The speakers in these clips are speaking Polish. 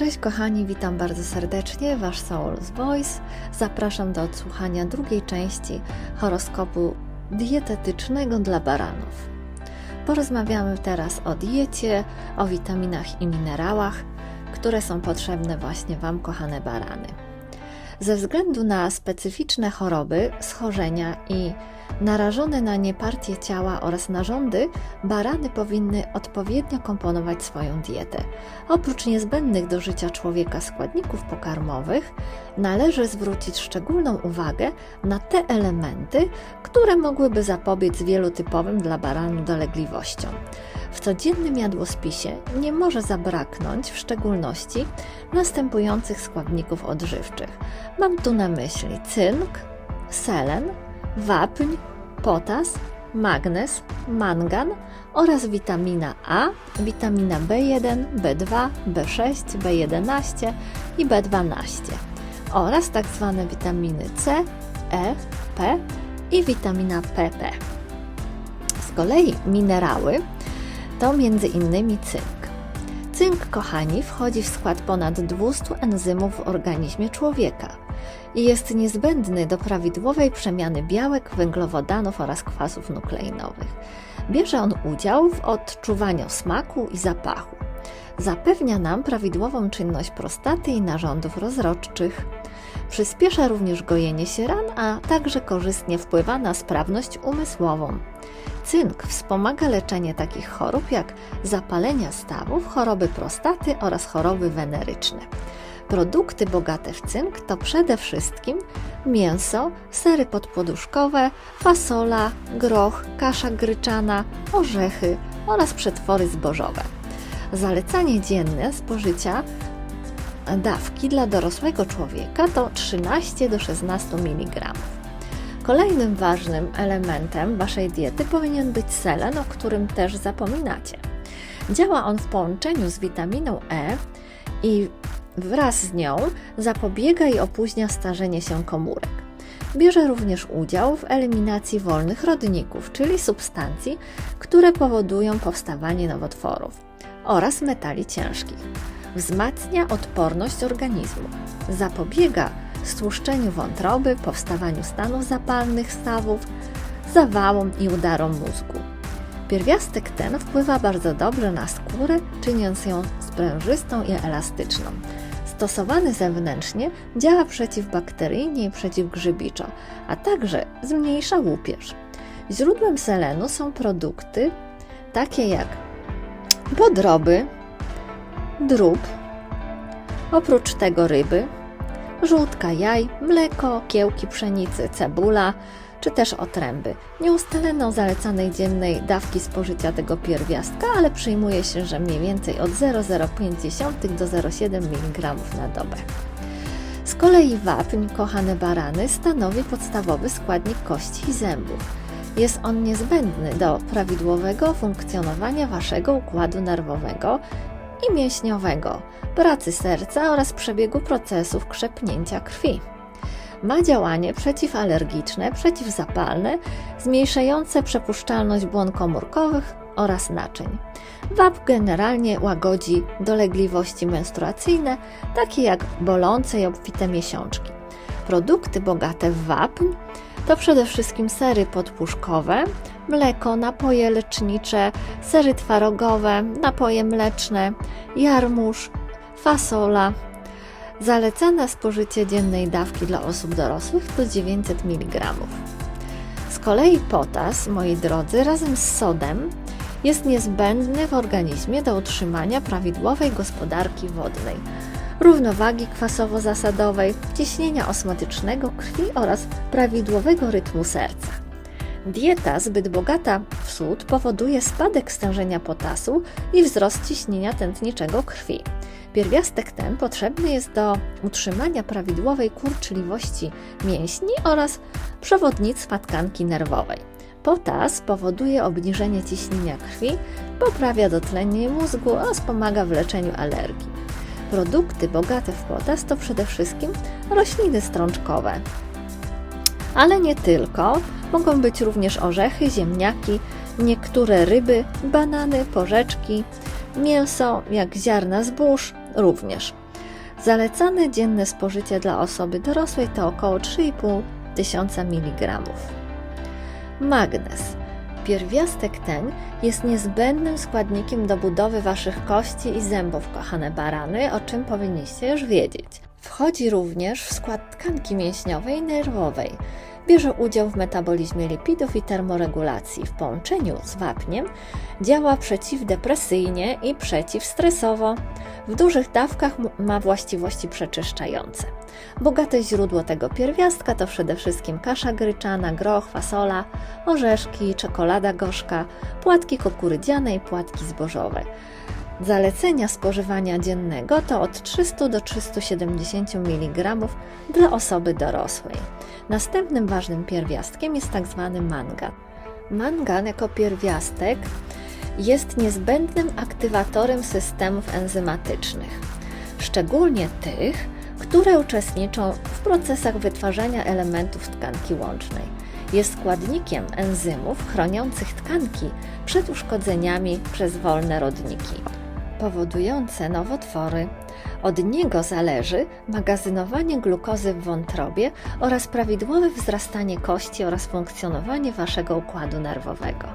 Cześć kochani, witam bardzo serdecznie, Wasz Soul's Voice. Zapraszam do odsłuchania drugiej części horoskopu dietetycznego dla baranów. Porozmawiamy teraz o diecie, o witaminach i minerałach, które są potrzebne właśnie Wam, kochane barany. Ze względu na specyficzne choroby, schorzenia i narażone na nie partie ciała oraz narządy, barany powinny odpowiednio komponować swoją dietę. Oprócz niezbędnych do życia człowieka składników pokarmowych, należy zwrócić szczególną uwagę na te elementy, które mogłyby zapobiec wielu typowym dla baranu dolegliwościom. W codziennym jadłospisie nie może zabraknąć w szczególności następujących składników odżywczych. Mam tu na myśli cynk, selen, wapń, potas, magnez, mangan oraz witamina A, witamina B1, B2, B6, B11 i B12 oraz tak zwane witaminy C, E, P i witamina PP. Z kolei minerały to m.in. cynk. Cynk, kochani, wchodzi w skład ponad 200 enzymów w organizmie człowieka i jest niezbędny do prawidłowej przemiany białek, węglowodanów oraz kwasów nukleinowych. Bierze on udział w odczuwaniu smaku i zapachu. Zapewnia nam prawidłową czynność prostaty i narządów rozrodczych. Przyspiesza również gojenie się ran, a także korzystnie wpływa na sprawność umysłową. Cynk wspomaga leczenie takich chorób jak zapalenia stawów, choroby prostaty oraz choroby weneryczne. Produkty bogate w cynk to przede wszystkim mięso, sery podpoduszkowe, fasola, groch, kasza gryczana, orzechy oraz przetwory zbożowe. Zalecanie dzienne spożycia dawki dla dorosłego człowieka to 13 do 16 mg. Kolejnym ważnym elementem Waszej diety powinien być selen, o którym też zapominacie. Działa on w połączeniu z witaminą E i wraz z nią zapobiega i opóźnia starzenie się komórek. Bierze również udział w eliminacji wolnych rodników, czyli substancji, które powodują powstawanie nowotworów oraz metali ciężkich. Wzmacnia odporność organizmu, zapobiega stłuszczeniu wątroby, powstawaniu stanów zapalnych stawów, zawałom i udarom mózgu. Pierwiastek ten wpływa bardzo dobrze na skórę, czyniąc ją sprężystą i elastyczną. Stosowany zewnętrznie działa przeciwbakteryjnie i przeciwgrzybiczo, a także zmniejsza łupież. Źródłem selenu są produkty takie jak podroby, drób, oprócz tego ryby, żółtka jaj, mleko, kiełki pszenicy, cebula czy też otręby. Nie ustalono zalecanej dziennej dawki spożycia tego pierwiastka, ale przyjmuje się, że mniej więcej od 0,050 do 0,7 mg na dobę. Z kolei wapń, kochane barany, stanowi podstawowy składnik kości i zębów. Jest on niezbędny do prawidłowego funkcjonowania waszego układu nerwowego i mięśniowego, pracy serca oraz przebiegu procesów krzepnięcia krwi. Ma działanie przeciwalergiczne, przeciwzapalne, zmniejszające przepuszczalność błon komórkowych oraz naczyń. WAP generalnie łagodzi dolegliwości menstruacyjne, takie jak bolące i obfite miesiączki. Produkty bogate w wapń to przede wszystkim sery podpuszkowe, mleko, napoje lecznicze, sery twarogowe, napoje mleczne, jarmuż, fasola. Zalecane spożycie dziennej dawki dla osób dorosłych to 900 mg. Z kolei potas, moi drodzy, razem z sodem jest niezbędny w organizmie do utrzymania prawidłowej gospodarki wodnej, równowagi kwasowo-zasadowej, ciśnienia osmatycznego krwi oraz prawidłowego rytmu serca. Dieta zbyt bogata w sód powoduje spadek stężenia potasu i wzrost ciśnienia tętniczego krwi. Pierwiastek ten potrzebny jest do utrzymania prawidłowej kurczliwości mięśni oraz przewodnictwa tkanki nerwowej. Potas powoduje obniżenie ciśnienia krwi, poprawia dotlenie mózgu oraz pomaga w leczeniu alergii. Produkty bogate w potas to przede wszystkim rośliny strączkowe, ale nie tylko. Mogą być również orzechy, ziemniaki, niektóre ryby, banany, porzeczki, mięso, jak ziarna zbóż również. Zalecane dzienne spożycie dla osoby dorosłej to około 3,5 tysiąca mg. Magnez. Pierwiastek ten jest niezbędnym składnikiem do budowy Waszych kości i zębów, kochane barany, o czym powinniście już wiedzieć. Wchodzi również w skład tkanki mięśniowej i nerwowej. Bierze udział w metabolizmie lipidów i termoregulacji. W połączeniu z wapniem działa przeciwdepresyjnie i przeciwstresowo. W dużych dawkach ma właściwości przeczyszczające. Bogate źródło tego pierwiastka to przede wszystkim kasza gryczana, groch, fasola, orzeszki, czekolada gorzka, płatki kukurydziane i płatki zbożowe. Zalecenia spożywania dziennego to od 300 do 370 mg dla osoby dorosłej. Następnym ważnym pierwiastkiem jest tzw. Tak mangan. Mangan jako pierwiastek jest niezbędnym aktywatorem systemów enzymatycznych, szczególnie tych, które uczestniczą w procesach wytwarzania elementów tkanki łącznej. Jest składnikiem enzymów chroniących tkanki przed uszkodzeniami przez wolne rodniki powodujące nowotwory. Od niego zależy magazynowanie glukozy w wątrobie oraz prawidłowe wzrastanie kości oraz funkcjonowanie waszego układu nerwowego.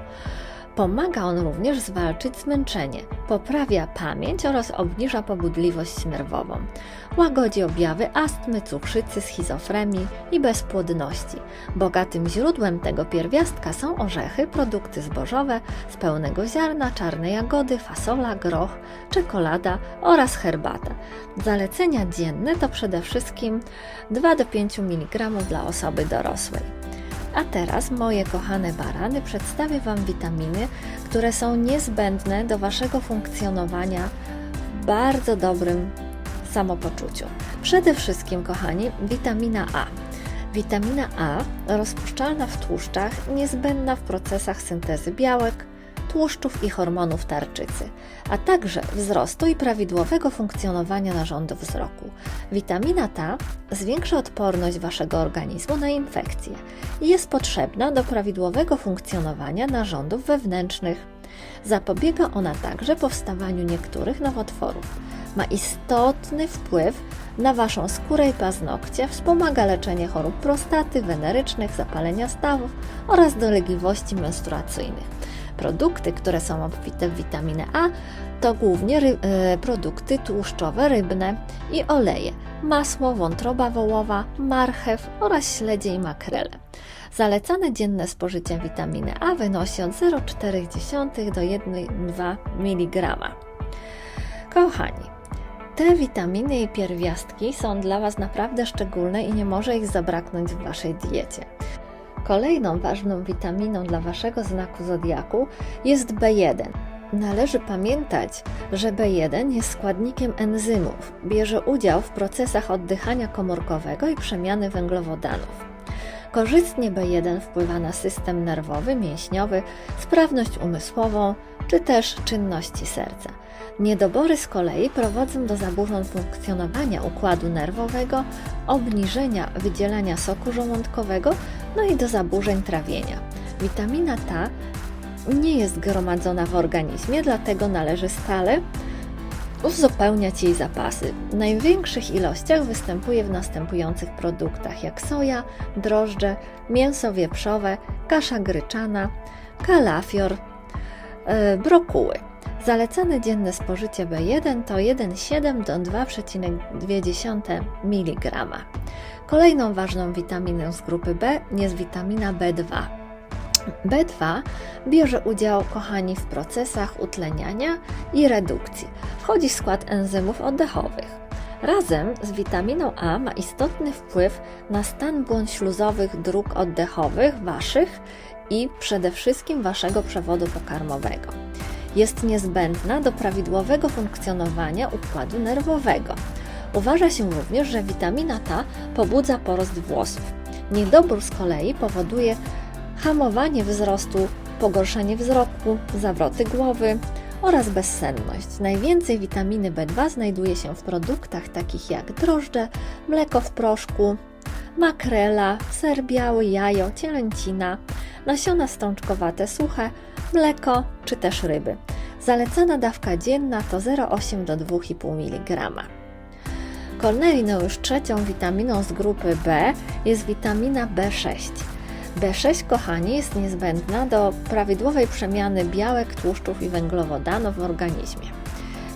Pomaga on również zwalczyć zmęczenie, poprawia pamięć oraz obniża pobudliwość nerwową. Łagodzi objawy astmy, cukrzycy, schizofrenii i bezpłodności. Bogatym źródłem tego pierwiastka są orzechy, produkty zbożowe z pełnego ziarna, czarne jagody, fasola, groch, czekolada oraz herbata. Zalecenia dzienne to przede wszystkim 2 do 5 mg dla osoby dorosłej. A teraz, moje kochane barany, przedstawię Wam witaminy, które są niezbędne do Waszego funkcjonowania w bardzo dobrym samopoczuciu. Przede wszystkim, kochani, witamina A. Witamina A, rozpuszczalna w tłuszczach, niezbędna w procesach syntezy białek, tłuszczów i hormonów tarczycy, a także wzrostu i prawidłowego funkcjonowania narządu wzroku. Witamina ta zwiększa odporność Waszego organizmu na infekcje i jest potrzebna do prawidłowego funkcjonowania narządów wewnętrznych. Zapobiega ona także powstawaniu niektórych nowotworów. Ma istotny wpływ na Waszą skórę i paznokcie, wspomaga leczenie chorób prostaty, wenerycznych, zapalenia stawów oraz dolegliwości menstruacyjnych. Produkty, które są obfite w witaminę A, to głównie ry- e, produkty tłuszczowe, rybne i oleje, masło, wątroba wołowa, marchew oraz śledzie i makrele. Zalecane dzienne spożycie witaminy A wynosi od 0,4 do 1,2 mg. Kochani, te witaminy i pierwiastki są dla Was naprawdę szczególne i nie może ich zabraknąć w Waszej diecie. Kolejną ważną witaminą dla Waszego znaku zodiaku jest B1. Należy pamiętać, że B1 jest składnikiem enzymów, bierze udział w procesach oddychania komórkowego i przemiany węglowodanów. Korzystnie B1 wpływa na system nerwowy, mięśniowy, sprawność umysłową czy też czynności serca. Niedobory z kolei prowadzą do zaburzeń funkcjonowania układu nerwowego, obniżenia wydzielania soku żołądkowego, no i do zaburzeń trawienia. Witamina ta nie jest gromadzona w organizmie, dlatego należy stale uzupełniać jej zapasy. W największych ilościach występuje w następujących produktach jak soja, drożdże, mięso wieprzowe, kasza gryczana, kalafior, yy, brokuły. Zalecane dzienne spożycie B1 to 1,7 do 2,2 mg. Kolejną ważną witaminą z grupy B jest witamina B2. B2 bierze udział, kochani, w procesach utleniania i redukcji. Wchodzi w skład enzymów oddechowych. Razem z witaminą A ma istotny wpływ na stan błąd śluzowych dróg oddechowych waszych i przede wszystkim waszego przewodu pokarmowego. Jest niezbędna do prawidłowego funkcjonowania układu nerwowego. Uważa się również, że witamina ta pobudza porost włosów. Niedobór z kolei powoduje hamowanie wzrostu, pogorszenie wzroku, zawroty głowy oraz bezsenność. Najwięcej witaminy B2 znajduje się w produktach takich jak drożdże, mleko w proszku, makrela, ser biały, jajo, cielęcina, nasiona stączkowate suche, mleko czy też ryby. Zalecana dawka dzienna to 0,8 do 2,5 mg. Kolejną już trzecią witaminą z grupy B jest witamina B6. B6, kochani, jest niezbędna do prawidłowej przemiany białek, tłuszczów i węglowodanów w organizmie.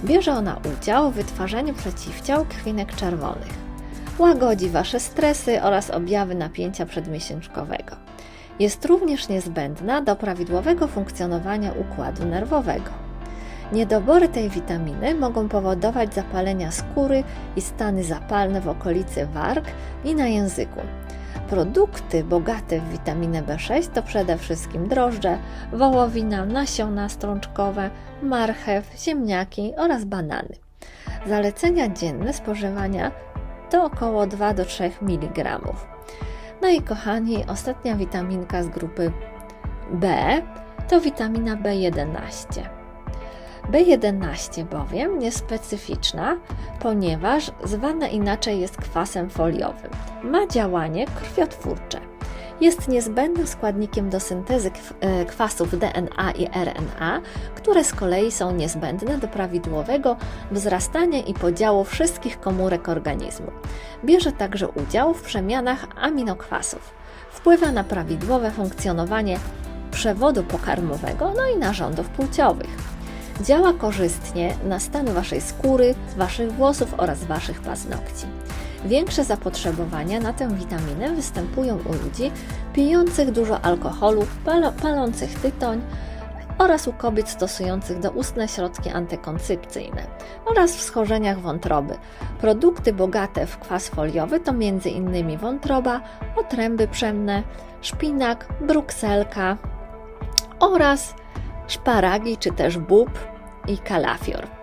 Bierze ona udział w wytwarzaniu przeciwciał krwinek czerwonych. Łagodzi Wasze stresy oraz objawy napięcia przedmiesięczkowego. Jest również niezbędna do prawidłowego funkcjonowania układu nerwowego. Niedobory tej witaminy mogą powodować zapalenia skóry i stany zapalne w okolicy warg i na języku. Produkty bogate w witaminę B6 to przede wszystkim drożdże, wołowina, nasiona strączkowe, marchew, ziemniaki oraz banany. Zalecenia dzienne spożywania to około 2 do 3 mg. No i kochani, ostatnia witaminka z grupy B to witamina B11. B11 bowiem jest specyficzna, ponieważ zwana inaczej jest kwasem foliowym. Ma działanie krwiotwórcze. Jest niezbędnym składnikiem do syntezy e, kwasów DNA i RNA, które z kolei są niezbędne do prawidłowego wzrastania i podziału wszystkich komórek organizmu. Bierze także udział w przemianach aminokwasów. Wpływa na prawidłowe funkcjonowanie przewodu pokarmowego, no i narządów płciowych. Działa korzystnie na stan Waszej skóry, Waszych włosów oraz Waszych paznokci. Większe zapotrzebowania na tę witaminę występują u ludzi pijących dużo alkoholu, pal palących tytoń oraz u kobiet stosujących doustne środki antykoncepcyjne oraz w schorzeniach wątroby. Produkty bogate w kwas foliowy to m.in. wątroba, otręby pszenne, szpinak, brukselka oraz szparagi czy też bób i kalafior.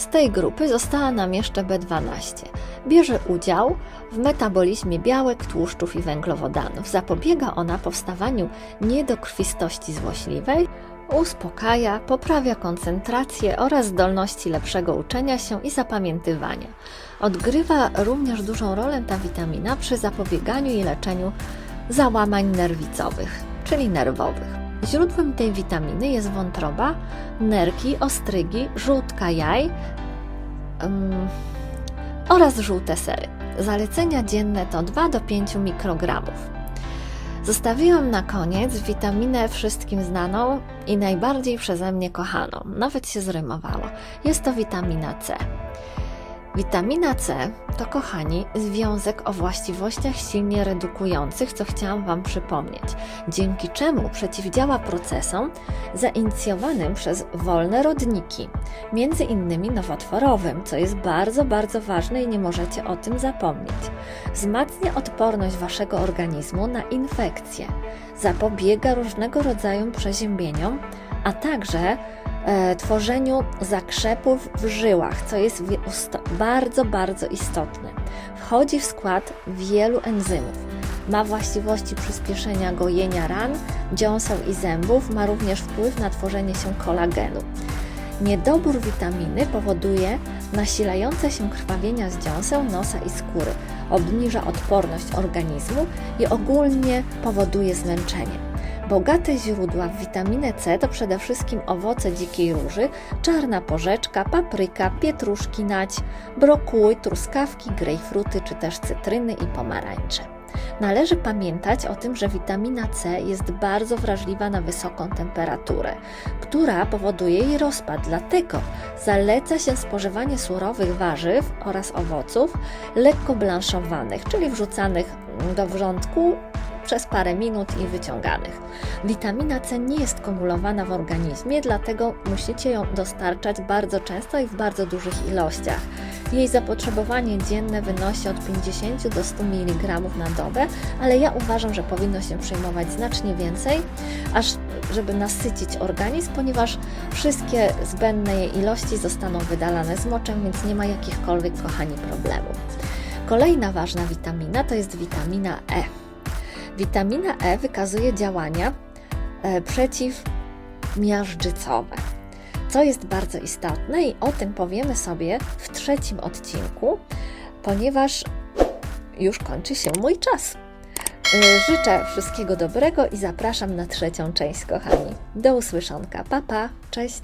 Z tej grupy została nam jeszcze B12. Bierze udział w metabolizmie białek, tłuszczów i węglowodanów. Zapobiega ona powstawaniu niedokrwistości złośliwej, uspokaja, poprawia koncentrację oraz zdolności lepszego uczenia się i zapamiętywania. Odgrywa również dużą rolę ta witamina przy zapobieganiu i leczeniu załamań nerwicowych, czyli nerwowych. Źródłem tej witaminy jest wątroba, nerki, ostrygi, żółtka jaj um, oraz żółte sery. Zalecenia dzienne to 2 do 5 mikrogramów. Zostawiłam na koniec witaminę wszystkim znaną i najbardziej przeze mnie kochaną. Nawet się zrymowało. Jest to witamina C. Witamina C to, kochani, związek o właściwościach silnie redukujących, co chciałam Wam przypomnieć, dzięki czemu przeciwdziała procesom zainicjowanym przez wolne rodniki, między innymi nowotworowym, co jest bardzo, bardzo ważne i nie możecie o tym zapomnieć. Wzmacnia odporność Waszego organizmu na infekcje, zapobiega różnego rodzaju przeziębieniom, a także tworzeniu zakrzepów w żyłach, co jest bardzo, bardzo istotne. Wchodzi w skład wielu enzymów. Ma właściwości przyspieszenia gojenia ran, dziąseł i zębów, ma również wpływ na tworzenie się kolagenu. Niedobór witaminy powoduje nasilające się krwawienia z dziąseł, nosa i skóry, obniża odporność organizmu i ogólnie powoduje zmęczenie. Bogate źródła w witaminę C to przede wszystkim owoce dzikiej róży, czarna porzeczka, papryka, pietruszki nać, brokuły, truskawki, grejpfruty czy też cytryny i pomarańcze. Należy pamiętać o tym, że witamina C jest bardzo wrażliwa na wysoką temperaturę, która powoduje jej rozpad, dlatego zaleca się spożywanie surowych warzyw oraz owoców lekko blanszowanych, czyli wrzucanych do wrzątku przez parę minut i wyciąganych. Witamina C nie jest kumulowana w organizmie, dlatego musicie ją dostarczać bardzo często i w bardzo dużych ilościach. Jej zapotrzebowanie dzienne wynosi od 50 do 100 mg na dobę, ale ja uważam, że powinno się przyjmować znacznie więcej, aż żeby nasycić organizm, ponieważ wszystkie zbędne jej ilości zostaną wydalane z moczem, więc nie ma jakichkolwiek, kochani, problemów. Kolejna ważna witamina to jest witamina E. Witamina E wykazuje działania e, przeciwmiażdżycowe, co jest bardzo istotne i o tym powiemy sobie w trzecim odcinku, ponieważ już kończy się mój czas. E, życzę wszystkiego dobrego i zapraszam na trzecią część, kochani. Do usłyszonka. Pa, pa. Cześć.